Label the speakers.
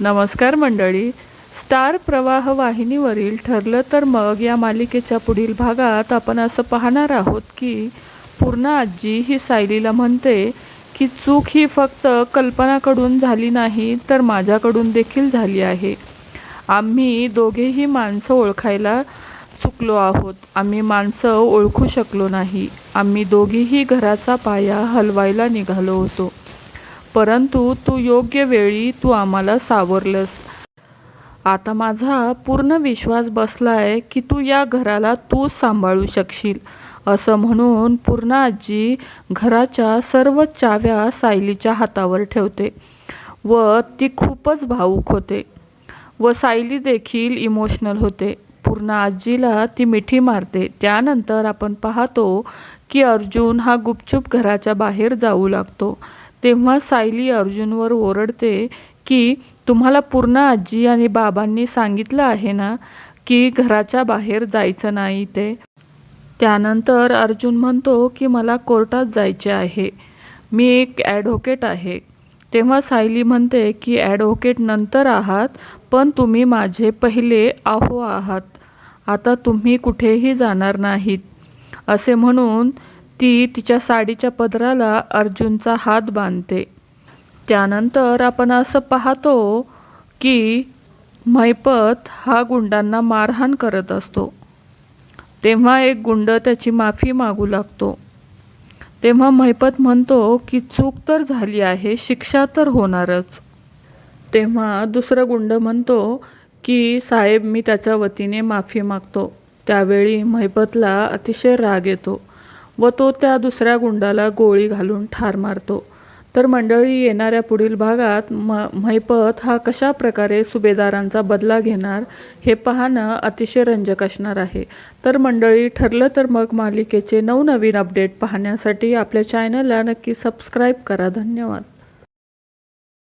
Speaker 1: नमस्कार मंडळी. स्टार प्रवाह वाहिनीवरील ठरलं तर मग या मालिकेच्या पुढील भागात आपण असं पाहणार आहोत की पूर्णा आजी ही सायलीला म्हणते की चूक ही फक्त कल्पनाकडून झाली नाही तर माझ्याकडून देखील झाली आहे. आम्ही दोघेही माणसं ओळखायला चुकलो आहोत. आम्ही माणसं ओळखू शकलो नाही. आम्ही दोघीही घराचा पाया हलवायला निघालो होतो. परंतु तू योग्य वेळी तू आम्हाला सावरलंस. आता माझा पूर्ण विश्वास बसला आहे की तू या घराला तूच सांभाळू शकशील असं म्हणून पूर्ण आजी घराच्या सर्व चाव्या सायलीच्या हातावर ठेवते व ती खूपच भावूक होते व सायली देखील इमोशनल होते. पूर्ण आजीला ती मिठी मारते. त्यानंतर आपण पाहतो की अर्जुन हा गुपचूप घराच्या बाहेर जाऊ लागतो. तेव्हा सायली अर्जुनवर ओरडते की तुम्हाला पूर्ण आजी आणि बाबांनी सांगितलं आहे ना की घराच्या बाहेर जायचं नाही ते? त्यानंतर अर्जुन म्हणतो की मला कोर्टात जायचे आहे. मी एक ॲडव्होकेट आहे. तेव्हा सायली म्हणते की ॲडव्होकेट नंतर आहात पण तुम्ही माझे पहिले आहो आहात. आता तुम्ही कुठेही जाणार नाहीत. असे म्हणून ती तिच्या साडीच्या पदराला अर्जुनचा हात बांधते. त्यानंतर आपण असं पाहतो की मैपत हा गुंडांना मारहाण करत असतो. तेव्हा एक गुंड त्याची माफी मागू लागतो. तेव्हा मैपत म्हणतो की चूक तर झाली आहे शिक्षा तर होणारच. तेव्हा दुसरा गुंड म्हणतो की साहेब मी त्याच्या वतीने माफी मागतो. त्यावेळी मैपतला अतिशय राग येतो. व तो त्या दुसऱ्या गुंडाला गोळी घालून ठार मारतो. तर मंडळी येणाऱ्या पुढील भागात म मैपत हा कशा प्रकारे सुभेदारांचा बदला घेणार हे पाहणं अतिशय रंजक असणार आहे. तर मंडळी ठरलं तर मग मालिकेचे नवनवीन अपडेट पाहण्यासाठी आपल्या चॅनलला नक्की सबस्क्राईब करा. धन्यवाद.